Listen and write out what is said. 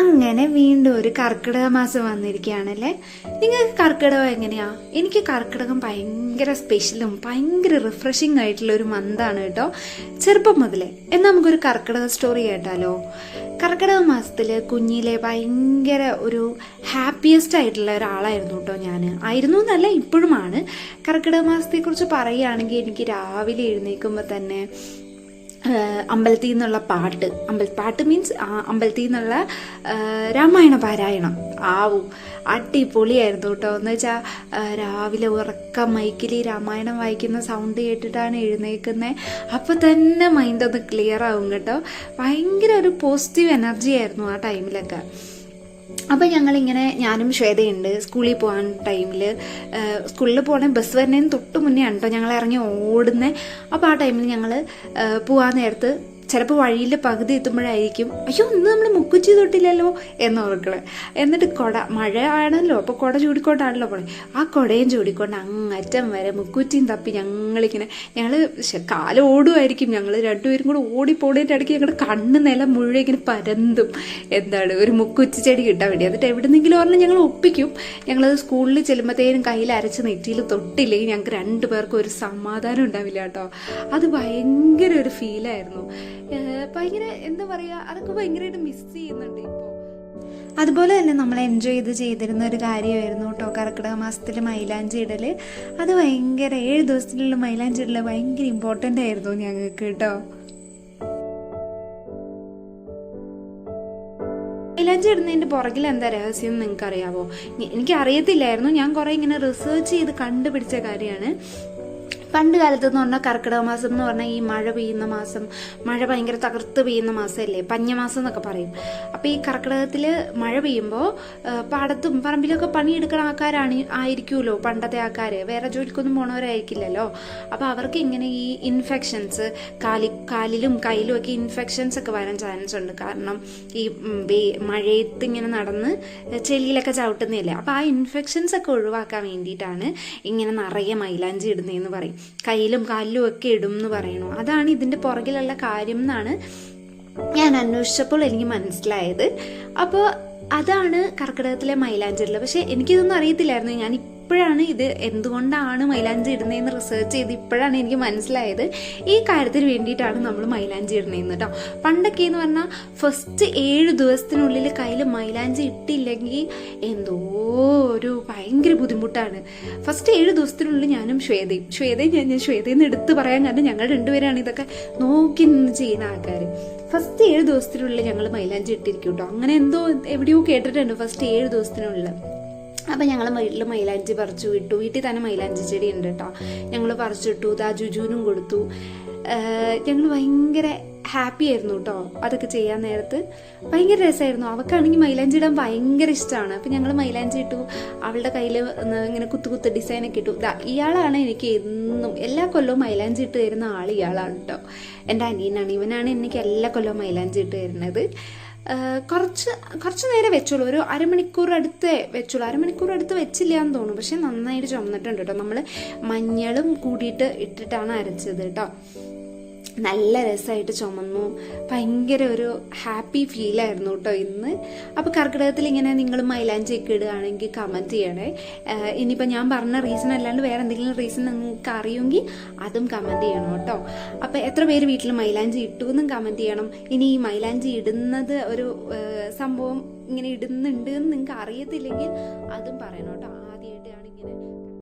അങ്ങനെ വീണ്ടും ഒരു കർക്കിടക മാസം വന്നിരിക്കുകയാണല്ലേ? നിങ്ങൾക്ക് കർക്കിടകം എങ്ങനെയാ? എനിക്ക് കർക്കിടകം ഭയങ്കര സ്പെഷ്യലും ഭയങ്കര റിഫ്രഷിംഗ് ആയിട്ടുള്ള ഒരു മന്താണ് കേട്ടോ. ചെറുപ്പം മുതലേ. എന്നാൽ നമുക്കൊരു കർക്കിടക സ്റ്റോറി കേട്ടാലോ? കർക്കിടക മാസത്തിൽ കുഞ്ഞിലെ ഭയങ്കര ഒരു ഹാപ്പിയസ്റ്റ് ആയിട്ടുള്ള ഒരാളായിരുന്നു കേട്ടോ ഞാൻ ആയിരുന്നു എന്നല്ല ഇപ്പോഴുമാണ്. കർക്കിടക മാസത്തെക്കുറിച്ച് പറയുകയാണെങ്കിൽ എനിക്ക് രാവിലെ എഴുന്നേൽക്കുമ്പോൾ തന്നെ അമ്പലത്തിൽ നിന്നുള്ള പാട്ട്. അമ്പൽ പാട്ട് മീൻസ് അമ്പലത്തിൽ നിന്നുള്ള രാമായണ പാരായണം. ആവും. അടിപൊളിയായിരുന്നു കേട്ടോ. എന്ന് വെച്ചാൽ രാവിലെ ഉറക്കം മൈക്കിൽ രാമായണം വായിക്കുന്ന സൗണ്ട് കേട്ടിട്ടാണ് എഴുന്നേക്കുന്നത് അപ്പോൾ തന്നെ മൈൻഡ് ഒന്ന് ക്ലിയർ ആവും കേട്ടോ. ഭയങ്കര ഒരു പോസിറ്റീവ് എനർജി ആയിരുന്നു ആ ടൈമിലൊക്കെ അപ്പം ഞങ്ങളിങ്ങനെ ഞാനും ശ്വേതയുണ്ട് സ്കൂളിൽ പോകാൻ ടൈമിൽ സ്കൂളിൽ പോകണേ ബസ് വരുന്നതിന് തൊട്ട് മുന്നേ ആണ് കേട്ടോ ഞങ്ങൾ ഇറങ്ങി ഓടുന്നത് അപ്പോൾ ആ ടൈമിൽ ഞങ്ങൾ പോകാൻ നേരത്ത് ചിലപ്പോൾ വഴിയിൽ പകുതി എത്തുമ്പോഴായിരിക്കും അയ്യോ ഇന്ന് നമ്മൾ മുക്കുച്ചി തൊട്ടില്ലല്ലോ എന്ന് ഓർക്കണേ. എന്നിട്ട് കുട മഴ ആണല്ലോ അപ്പോൾ കുട ചൂടിക്കൊണ്ടാണല്ലോ പോണേ. ആ കുടയും ചൂടിക്കൊണ്ട് അങ്ങറ്റം വരെ മുക്കുറ്റിയും തപ്പി ഞങ്ങളിങ്ങനെ ഞങ്ങൾ കാലം ഓടുമായിരിക്കും ഞങ്ങൾ രണ്ടുപേരും കൂടെ ഓടിപ്പോടേന്റെ ഇടയ്ക്ക് ഞങ്ങളുടെ കണ്ണ് നില മുഴുവൻ ഇങ്ങനെ പരന്തും. എന്താണ് ഒരു മുക്കുറ്റി ചെടി കിട്ടാൻ വേണ്ടി. എന്നിട്ട് എവിടെന്നെങ്കിലും പറഞ്ഞാൽ ഞങ്ങൾ ഒപ്പിക്കും. ഞങ്ങളത് സ്കൂളിൽ ചെല്ലുമ്പോഴത്തേനും കയ്യിൽ അരച്ച് നെറ്റിയിൽ തൊട്ടില്ലെങ്കിൽ ഞങ്ങൾക്ക് രണ്ടു പേർക്കും ഒരു സമാധാനം ഉണ്ടാവില്ല കേട്ടോ. അത് ഭയങ്കര ഒരു ഫീലായിരുന്നു ഭയങ്കര എന്താ പറയുക അതൊക്കെ ഭയങ്കരമായിട്ട് മിസ് ചെയ്യുന്നുണ്ട് ഇപ്പോൾ അതുപോലെ തന്നെ നമ്മൾ എൻജോയ് ചെയ്ത് ചെയ്തിരുന്ന ഒരു കാര്യമായിരുന്നു കേട്ടോ കർക്കിടക മാസത്തിൽ മൈലാഞ്ചി ഇടൽ അത് ഭയങ്കര ഏഴ് ദിവസത്തിലുള്ള മൈലാഞ്ചി ഇടൽ ഭയങ്കര ഇമ്പോർട്ടന്റ് ആയിരുന്നു ഞങ്ങൾക്ക് കേട്ടോ. മൈലാഞ്ചി ഇടുന്നതിന്റെ പുറകിൽ എന്താ രഹസ്യം എന്ന് നിങ്ങൾക്ക് അറിയാവോ എനിക്ക് അറിയത്തില്ലായിരുന്നു ഞാൻ കുറേ ഇങ്ങനെ റിസർച്ച് ചെയ്ത് കണ്ടുപിടിച്ച കാര്യമാണ്. പണ്ട് കാലത്ത് എന്ന് പറഞ്ഞാൽ കർക്കിടക മാസം എന്ന് പറഞ്ഞാൽ ഈ മഴ പെയ്യുന്ന മാസം മഴ ഭയങ്കര തകർത്ത് പെയ്യുന്ന മാസമല്ലേ പഞ്ഞമാസം എന്നൊക്കെ പറയും. അപ്പോൾ ഈ കർക്കിടകത്തിൽ മഴ പെയ്യുമ്പോൾ പാടത്തും പറമ്പിലൊക്കെ പണിയെടുക്കുന്ന ആൾക്കാരാണ് ആയിരിക്കുമല്ലോ പണ്ടത്തെ ആൾക്കാർ വേറെ ജോലിക്കൊന്നും പോണവരായിരിക്കില്ലല്ലോ. അപ്പോൾ അവർക്ക് ഇങ്ങനെ ഈ ഇൻഫെക്ഷൻസ് കാലി കാലിലും കയ്യിലും ഒക്കെ ഇൻഫെക്ഷൻസ് ഒക്കെ വരാൻ ചാൻസ് ഉണ്ട്. കാരണം ഈ മഴയത്ത് ഇങ്ങനെ നടന്ന് ചെളിയിലൊക്കെ ചവിട്ടുന്നില്ലേ അപ്പോൾ ആ ഇൻഫെക്ഷൻസ് ഒക്കെ ഒഴിവാക്കാൻ വേണ്ടിയിട്ടാണ് ഇങ്ങനെ നിറയെ മൈലാഞ്ചി ഇടുന്നതെന്ന് പറയും. കയ്യിലും കാലിലും ഒക്കെ ഇടും എന്ന് പറയുന്നു. അതാണ് ഇതിന്റെ പുറകിലുള്ള കാര്യം എന്നാണ് ഞാൻ അന്വേഷിച്ചപ്പോൾ എനിക്ക് മനസ്സിലായത്. അപ്പോൾ അതാണ് കർക്കിടകത്തിലെ മൈലാഞ്ചി പക്ഷേ പക്ഷെ എനിക്കിതൊന്നും അറിയത്തില്ലായിരുന്നു. ഞാൻ ഇപ്പോഴാണ് ഇത് എന്തുകൊണ്ടാണ് മൈലാഞ്ചി ഇടുന്നതെന്ന് റിസർച്ച് ചെയ്ത് ഇപ്പോഴാണ് എനിക്ക് മനസ്സിലായത്. ഈ കാര്യത്തിന് വേണ്ടിയിട്ടാണ് നമ്മൾ മൈലാഞ്ചി ഇടുന്നതെന്ന് കേട്ടോ. പണ്ടൊക്കെ എന്ന് പറഞ്ഞാൽ ഫസ്റ്റ് ഏഴ് ദിവസത്തിനുള്ളിൽ കയ്യിൽ മൈലാഞ്ചി ഇട്ടില്ലെങ്കിൽ എന്തോ ഒരു ഭയങ്കര ബുദ്ധിമുട്ടാണ്. ഫസ്റ്റ് ഏഴ് ദിവസത്തിനുള്ളിൽ ഞാനും ശ്വേതയും ശ്വേതയും ഞാൻ ഞാൻ ശ്വേതയിൽ എടുത്ത് പറയാൻ കാരണം ഞങ്ങൾ രണ്ടുപേരാണ് ഇതൊക്കെ നോക്കി നിന്ന് ചെയ്യുന്ന ആൾക്കാർ ഫസ്റ്റ് ഏഴ് ദിവസത്തിനുള്ളിൽ ഞങ്ങൾ മൈലാഞ്ചി ഇട്ടിരിക്കും കേട്ടോ. അങ്ങനെ എന്തോ എവിടെയോ കേട്ടിട്ടുണ്ട് ഫസ്റ്റ് ഏഴ് ദിവസത്തിനുള്ളിൽ അപ്പം ഞങ്ങൾ വീട്ടിൽ മൈലാഞ്ചി പറിച്ചു വിട്ടു. വീട്ടിൽ തന്നെ മൈലാഞ്ചി ചെടി ഉണ്ട് കേട്ടോ ഞങ്ങൾ പറിച്ചിട്ടു ദാ ജുജുവിനും കൊടുത്തു. ഞങ്ങൾ ഭയങ്കര ഹാപ്പി ആയിരുന്നു കേട്ടോ അതൊക്കെ ചെയ്യാൻ നേരത്ത്. ഭയങ്കര രസമായിരുന്നു അവൾക്കാണെങ്കിൽ മൈലാഞ്ചി ഇടാൻ ഭയങ്കര ഇഷ്ടമാണ് അപ്പം ഞങ്ങൾ മൈലാഞ്ചി ഇട്ടു. അവളുടെ കയ്യിൽ ഇങ്ങനെ കുത്തു കുത്ത് ഡിസൈനൊക്കെ ഇട്ടു. ഇയാളാണ് എനിക്ക് എന്നും എല്ലാ കൊല്ലവും മൈലാഞ്ചി ഇട്ട് തരുന്ന ആൾ ഇയാളാണ് കേട്ടോ എന്റെ അനിയനാണ്. ഇവനാണ് എനിക്ക് എല്ലാ കൊല്ലവും മൈലാഞ്ചി ഇട്ട് തരുന്നത്. കുറച്ച് കുറച്ച് നേരം വെച്ചോളൂ. ഒരു അരമണിക്കൂർ അടുത്ത് വെച്ചോളൂ. അരമണിക്കൂർ അടുത്ത് വെച്ചില്ല എന്ന് തോന്നുന്നു. പക്ഷെ നന്നായിട്ട് ചുമന്നിട്ടുണ്ട് കേട്ടോ. നമ്മൾ മഞ്ഞളും കൂടിയിട്ട് ഇട്ടിട്ടാണ് അരച്ചത് കേട്ടോ. നല്ല രസമായിട്ട് ചുമന്നു. ഭയങ്കര ഒരു ഹാപ്പി ഫീലായിരുന്നു കേട്ടോ ഇന്ന്. അപ്പോൾ കർക്കിടകത്തിൽ ഇങ്ങനെ നിങ്ങൾ മൈലാഞ്ചി ഒക്കെ ഇടുകയാണെങ്കിൽ കമന്റ് ചെയ്യണേ. ഇനിയിപ്പോൾ ഞാൻ പറഞ്ഞ റീസൺ അല്ലാണ്ട് വേറെ എന്തെങ്കിലും റീസൺ നിങ്ങൾക്ക് അറിയുമെങ്കിൽ അതും കമന്റ് ചെയ്യണം കേട്ടോ അപ്പോൾ എത്ര പേര് വീട്ടിൽ മൈലാഞ്ചി ഇട്ടു എന്നും കമന്റ് ചെയ്യണം. ഇനി ഈ മൈലാഞ്ചി ഇടുന്നത് ഒരു സംഭവം ഇങ്ങനെ ഇടുന്നുണ്ട് എന്ന് നിങ്ങൾക്ക് അറിയത്തില്ലെങ്കിൽ അതും പറയണം കേട്ടോ